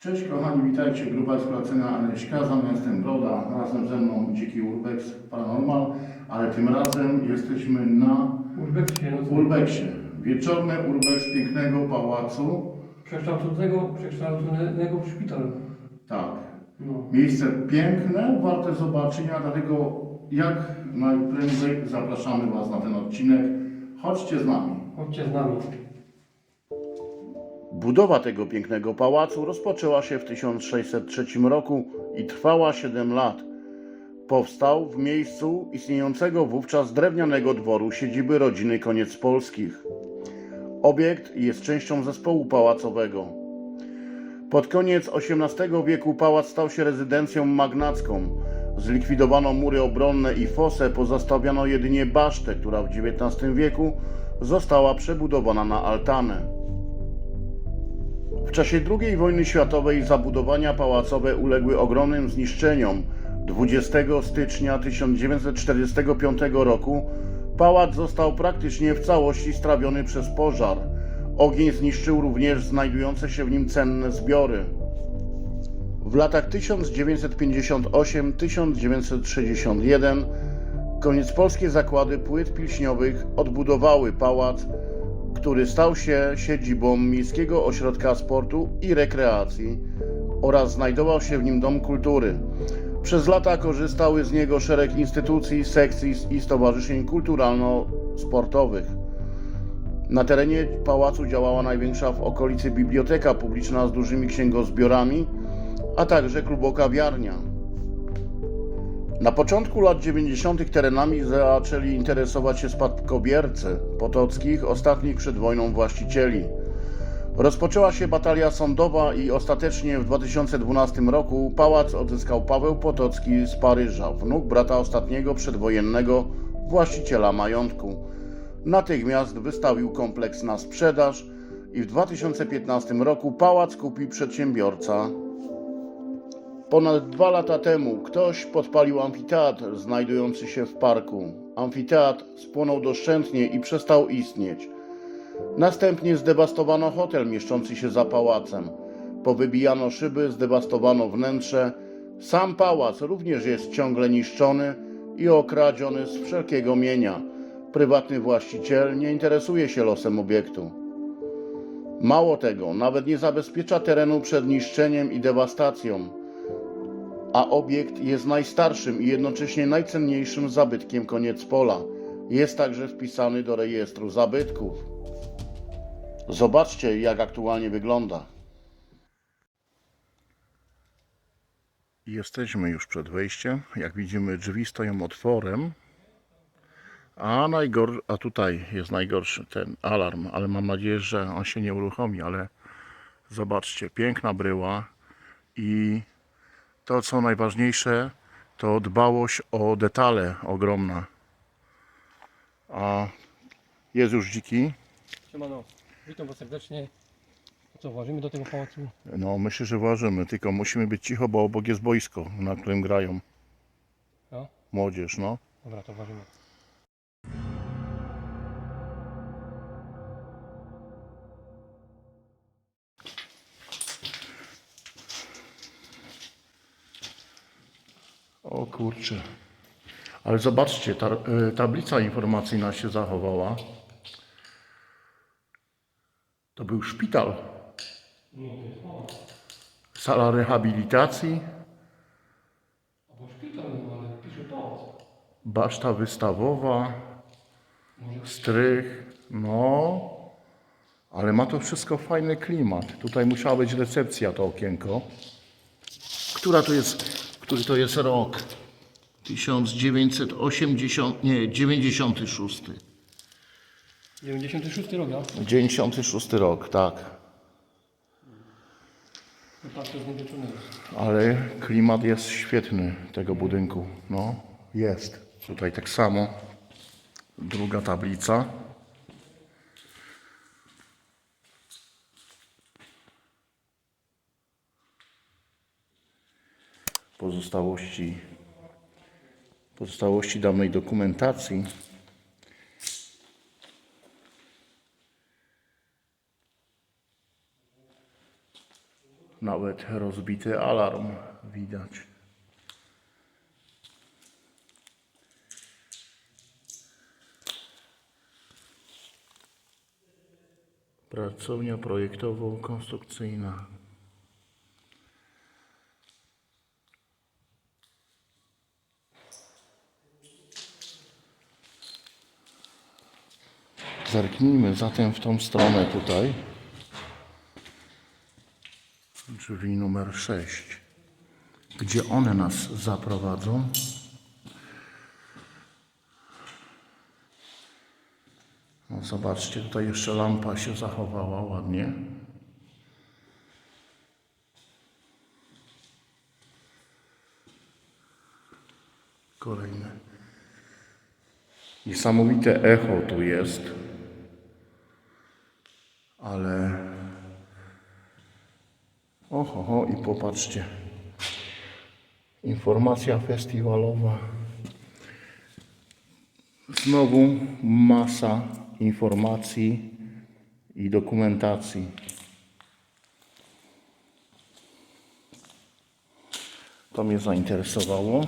Cześć kochani, witajcie, grupa eksploracyjna Aleśka, jestem Broda, razem ze mną Dziki Urbex Paranormal, ale tym razem jesteśmy na Urbeksie, Urbexie. Wieczorny Urbex pięknego pałacu. przekształconego, przekształconego w szpital. Tak, No. miejsce piękne, warte zobaczenia, dlatego jak najprędzej zapraszamy Was na ten odcinek. Chodźcie z nami. Chodźcie z nami. Budowa tego pięknego pałacu rozpoczęła się w 1603 roku i trwała 7 lat. Powstał w miejscu istniejącego wówczas drewnianego dworu siedziby rodziny Koniec Polskich. Obiekt jest częścią zespołu pałacowego. Pod koniec XVIII wieku pałac stał się rezydencją magnacką. Zlikwidowano mury obronne i fosę, pozostawiono jedynie basztę, która w XIX wieku została przebudowana na altanę. W czasie II wojny światowej zabudowania pałacowe uległy ogromnym zniszczeniom. 20 stycznia 1945 roku pałac został praktycznie w całości strawiony przez pożar. Ogień zniszczył również znajdujące się w nim cenne zbiory. W latach 1958-1961 koniec polskie zakłady płyt pilśniowych odbudowały pałac który stał się siedzibą Miejskiego Ośrodka Sportu i Rekreacji oraz znajdował się w nim Dom Kultury. Przez lata korzystały z niego szereg instytucji, sekcji i stowarzyszeń kulturalno-sportowych. Na terenie pałacu działała największa w okolicy biblioteka publiczna z dużymi księgozbiorami, a także klubokawiarnia. Na początku lat 90. terenami zaczęli interesować się spadkobiercy potockich, ostatnich przed wojną właścicieli. Rozpoczęła się batalia sądowa i ostatecznie w 2012 roku pałac odzyskał Paweł Potocki z Paryża, wnuk brata ostatniego przedwojennego właściciela majątku. Natychmiast wystawił kompleks na sprzedaż i w 2015 roku pałac kupił przedsiębiorca Ponad dwa lata temu ktoś podpalił amfiteatr znajdujący się w parku. Amfiteatr spłonął doszczętnie i przestał istnieć. Następnie zdewastowano hotel mieszczący się za pałacem. Powybijano szyby, zdewastowano wnętrze. Sam pałac również jest ciągle niszczony i okradziony z wszelkiego mienia. Prywatny właściciel nie interesuje się losem obiektu. Mało tego, nawet nie zabezpiecza terenu przed niszczeniem i dewastacją a obiekt jest najstarszym i jednocześnie najcenniejszym zabytkiem koniec pola. Jest także wpisany do rejestru zabytków. Zobaczcie, jak aktualnie wygląda. Jesteśmy już przed wejściem. Jak widzimy, drzwi stoją otworem. A, najgor... a tutaj jest najgorszy ten alarm, ale mam nadzieję, że on się nie uruchomi. Ale zobaczcie, piękna bryła i to, co najważniejsze, to dbałość o detale ogromna. A jest już dziki. Siemano, witam Was serdecznie. Co, włażymy do tego pałacu? No, myślę, że ważymy, tylko musimy być cicho, bo obok jest boisko, na którym grają No, młodzież, no. dobra, to ważymy. O kurczę. Ale zobaczcie, ta, y, tablica informacyjna się zachowała. To był szpital. Sala rehabilitacji, baszta wystawowa, strych. No, ale ma to wszystko fajny klimat. Tutaj musiała być recepcja, to okienko. Która to jest, który to jest rok? 1980, nie, 96. 96 rok, ja? 96 rok, tak. Ale klimat jest świetny tego budynku. No, jest. Tutaj tak samo. Druga tablica. Pozostałości, pozostałości dawnej dokumentacji. Nawet rozbity alarm widać. Pracownia projektowo-konstrukcyjna. Zerknijmy zatem w tą stronę tutaj. Drzwi numer 6. Gdzie one nas zaprowadzą? No zobaczcie, tutaj jeszcze lampa się zachowała ładnie. Kolejne. Niesamowite echo tu jest. Ale Oho, ho, i popatrzcie. Informacja festiwalowa. Znowu masa informacji i dokumentacji. To mnie zainteresowało.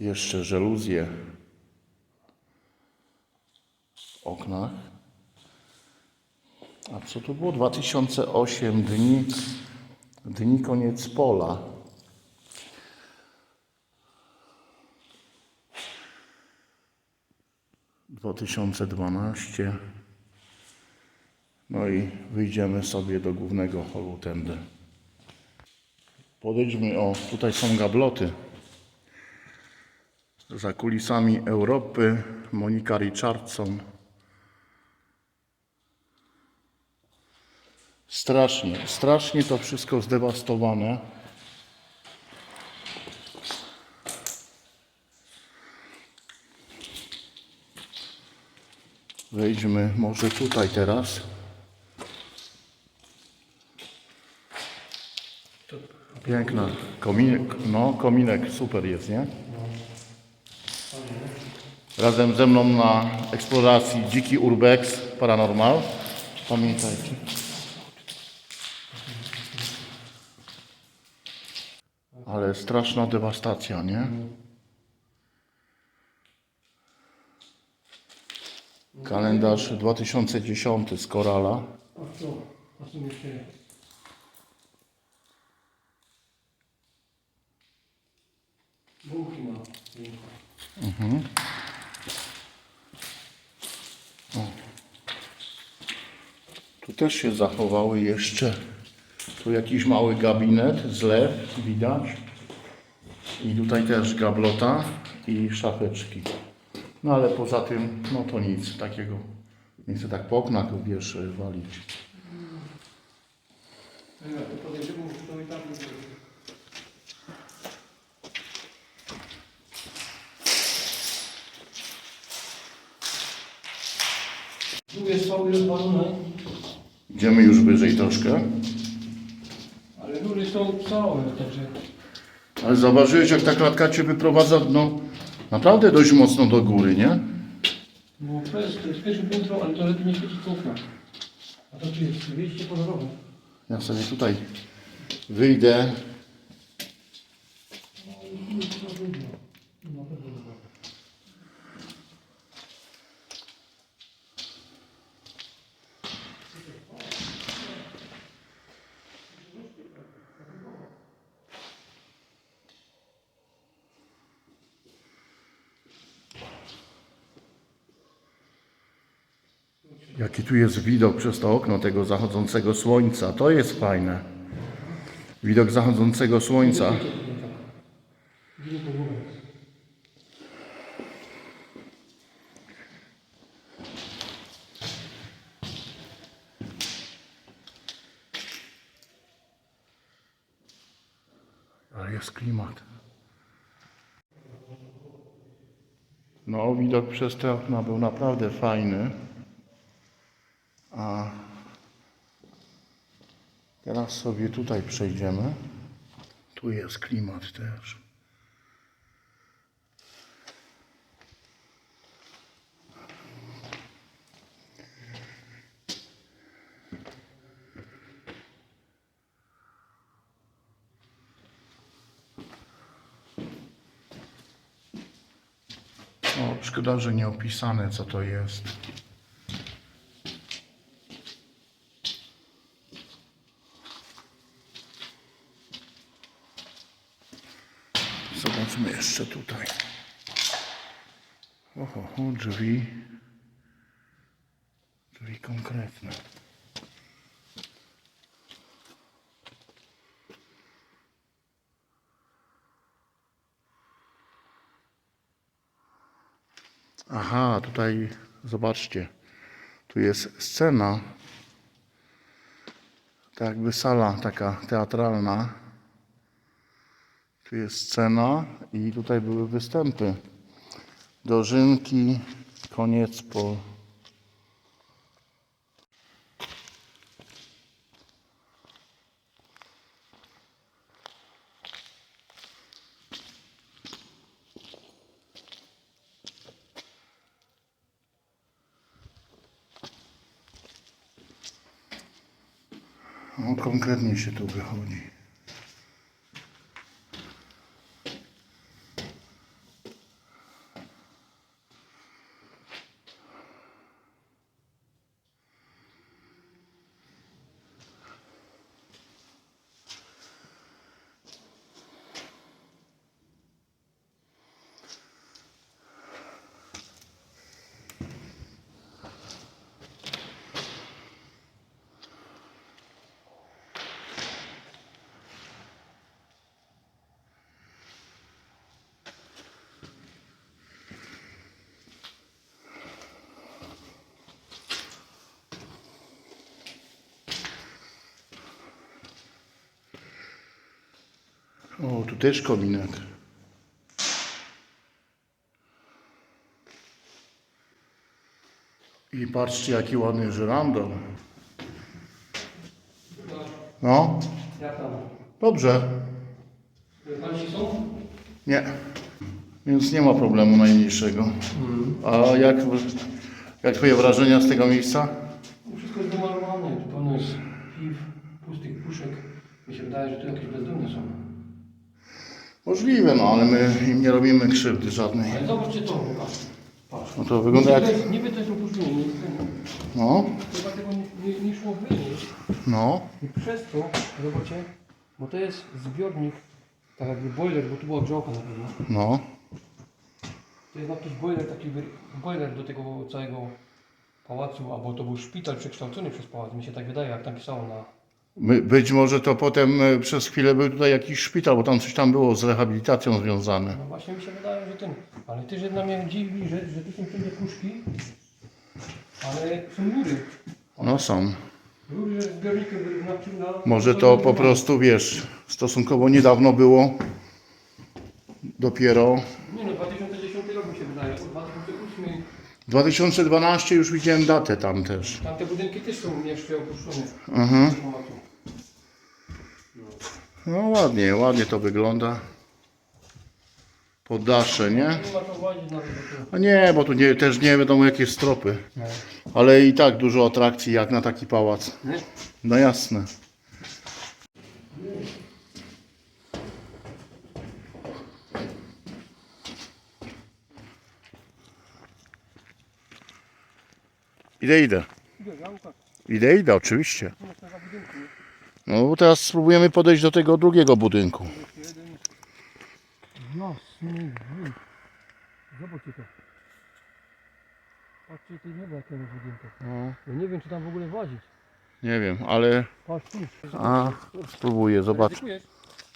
Jeszcze żaluzje w oknach. A co to było? 2008 dni, dni koniec pola. Dwa tysiące dwanaście. No i wyjdziemy sobie do głównego holu tędy. Podejdźmy, o, tutaj są gabloty. Za kulisami Europy Monika Richardson. Strasznie, strasznie to wszystko zdewastowane. Wejdźmy może tutaj teraz. Piękna. Kominek, no kominek super jest, nie? Razem ze mną na eksploracji Dziki Urbex Paranormal. Pamiętajcie. Ale straszna dewastacja, nie? Kalendarz 2010 z Korala. A tu, a tu jeszcze Bułki ma. Tu też się zachowały jeszcze. Tu jakiś mały gabinet, zlew widać. I tutaj też gablota i szafeczki. No ale poza tym, no to nic takiego. Nie chcę tak po oknach, wiesz, walić. Podejdziemy, to i tak będzie. Tu jest cały rozwalony, Idziemy już wyżej troszkę. ale rury są całe, także Ale zauważyłeś, jak ta klatka Cię wyprowadza, no naprawdę dość mocno do góry, nie? no, to jest, to jest pierwsze piętro, ale to lepiej nie świeci okna. A to tu jest wyjście kolorowe. Ja sobie tutaj wyjdę. Jaki tu jest widok przez to okno tego zachodzącego słońca. To jest fajne. Widok zachodzącego słońca. Ale jest klimat. No, widok przez te okna był naprawdę fajny. A teraz sobie tutaj przejdziemy. Tu jest klimat też. O, szkoda, że nie opisane co to jest. Jeszcze tutaj. Oho, drzwi. Drzwi konkretne. Aha, tutaj zobaczcie. Tu jest scena. Tak jakby sala taka teatralna. Tu jest scena i tutaj były występy. Dożynki, koniec po. No, konkretnie się tu wychodzi. O, tu też kominek. I patrzcie, jaki ładny żyrandol. No, Jak tam? dobrze. Panci są? Nie. Więc nie ma problemu najmniejszego. A jak, jak twoje wrażenia z tego miejsca? Wszystko jest wymalowane. Tu pełno jest piw, pustych puszek. Mi się wydaje, że tu są. Możliwe, no ale my im nie robimy krzywdy żadnej. Ale zobaczcie to, patrz. Patrz. No to wygląda jak... Niby- Niby nie No, Chyba tego nie, nie, nie szło wynieść. no. I przez to, zobaczcie, bo to jest zbiornik, tak jakby boiler, bo tu była grzałka na pewno. No, To jest jakiś boiler, taki boiler do tego całego pałacu, albo to był szpital przekształcony przez pałac, mi się tak wydaje, jak tam pisało na... Być może to potem e, przez chwilę był tutaj jakiś szpital, bo tam coś tam było z rehabilitacją związane. No właśnie mi się wydaje, że ten, ale też jedna mnie dziwi, że, że tu są wszędzie puszki, ale są rury. No są. Rury zbiornikiem wyrównawczym na... Może to po prostu, wiesz, stosunkowo niedawno było. Dopiero Nie no, 2010 rok mi się wydaje, 2008, 2012 już widziałem datę tam też. tamte budynki też są jeszcze opuszczone. Mhm. No ładnie, ładnie to wygląda. Poddasze, nie? A nie, bo tu nie, też nie wiadomo jakie stropy. Ale i tak dużo atrakcji jak na taki pałac. No jasne. Idę, idę. Idę, idę, oczywiście. No bo teraz spróbujemy podejść do tego drugiego budynku. Jasny gwint. Zobaczcie to. Patrzcie, to niebo jakie jest budynku. No, Ja nie wiem, czy tam w ogóle włazić. nie wiem, ale... Patrz tu. A, spróbuję, zobacz. Ryzykujesz?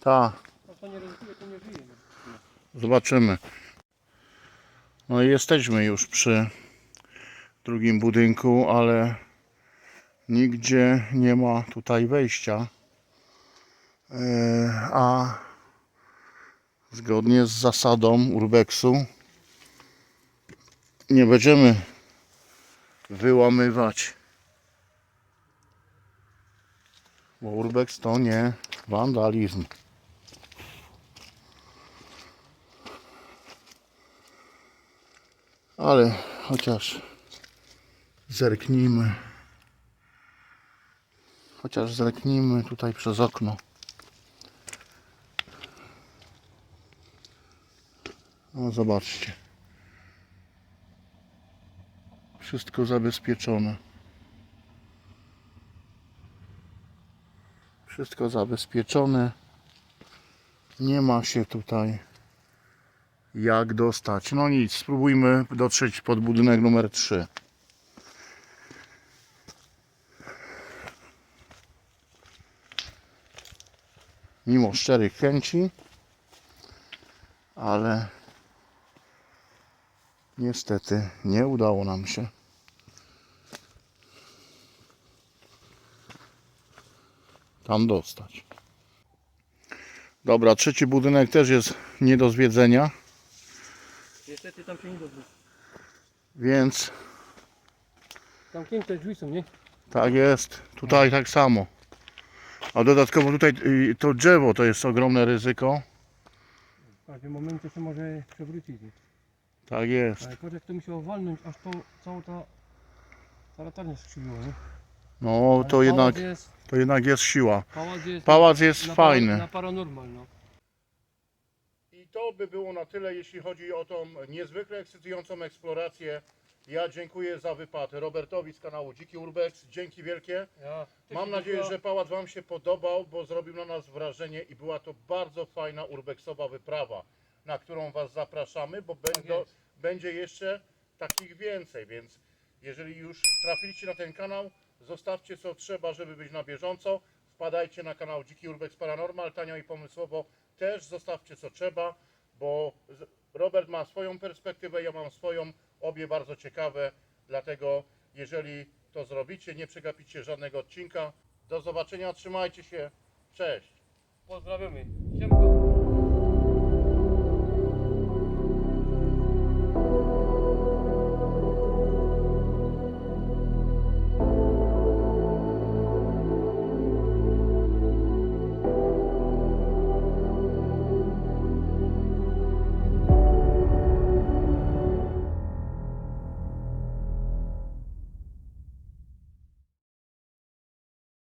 Ta, A to nie ryzykuje, to nie żyje. zobaczymy. No i jesteśmy już przy drugim budynku, ale nigdzie nie ma tutaj wejścia. E, a zgodnie z zasadą urbexu nie będziemy wyłamywać, bo urbex to nie wandalizm. Ale chociaż zerknijmy Chociaż zerknijmy tutaj przez okno. No zobaczcie. Wszystko zabezpieczone. Wszystko zabezpieczone. Nie ma się tutaj jak dostać. No nic, spróbujmy dotrzeć pod budynek numer 3. Mimo szczerych chęci, ale niestety nie udało nam się. Tam dostać. Dobra, trzeci budynek też jest nie do zwiedzenia. Niestety tam się nie dobrze. Więc Zamknięte drzwi są, nie? tak jest. Tutaj tak samo. A dodatkowo tutaj y, to drzewo to jest ogromne ryzyko. W każdym momencie się może przewrócić. Tak jest. Ale korzek to musiał walnąć, aż to cała ta, ta latarnia skrzywiła, nie? No Ale to pałac jednak, Jest, to jednak jest siła. pałac jest, Pałac jest na, fajny. Na paranormal, no. I to by było na tyle, jeśli chodzi o tą niezwykle ekscytującą eksplorację. Ja dziękuję za wypad Robertowi z kanału Dziki Urbex. Dzięki wielkie. Ja, Mam nadzieję, że pałac Wam się podobał, bo zrobił na nas wrażenie i była to bardzo fajna urbexowa wyprawa, na którą Was zapraszamy, bo będą, jest. będzie jeszcze takich więcej, więc jeżeli już trafiliście na ten kanał, zostawcie co trzeba, żeby być na bieżąco. Wpadajcie na kanał Dziki Urbex Paranormal, tanio i pomysłowo. Też zostawcie co trzeba, bo Robert ma swoją perspektywę, ja mam swoją, obie bardzo ciekawe, dlatego jeżeli to zrobicie, nie przegapicie żadnego odcinka. Do zobaczenia, trzymajcie się, cześć! Pozdrawiamy.